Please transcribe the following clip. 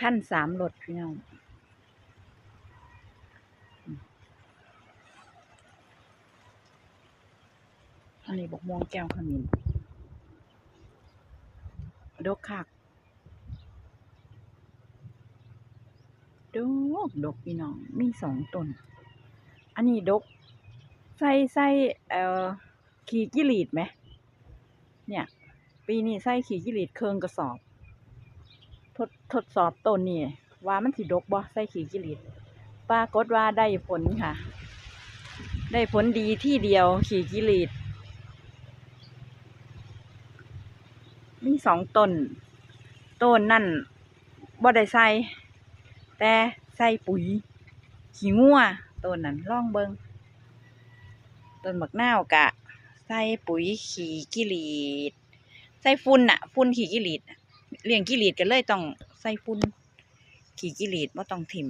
ท่านสามรถพี่น้องอันนี้บอกม่วงแก้วขมิ้นดกคักดกดกพี่น้องมีสองต้นอันนี้ดก ใส่ใส่เอ่อขี่กิลีดไหม เนี่ย ปีนี้ใส่ขี่กิลีดเครื่องกระสอบ ทดทดสอบต้นนี่ว่ามันสิดกบ่ใส่ขี่กิลีดปรากฏว่าได้ผลค่ะ ได้ผลดีที่เดียวขี่กิลีดมีสองต้นต้นนั่นบ่ได้ใส่แต่ใส่ปุ๋ย ขี้งัวต้นนั้นล่องเบิงต้นบักนาวกะ ใส่ปุ๋ยขี้กิลีดใส่ฝุ่นน่ะฝุ่นขี้กิลีดน่ะ เลี้ยงกิลีดกันเลยต้องใส่ฝุ่นขี่กิลีดบ่ต้องถิ่ม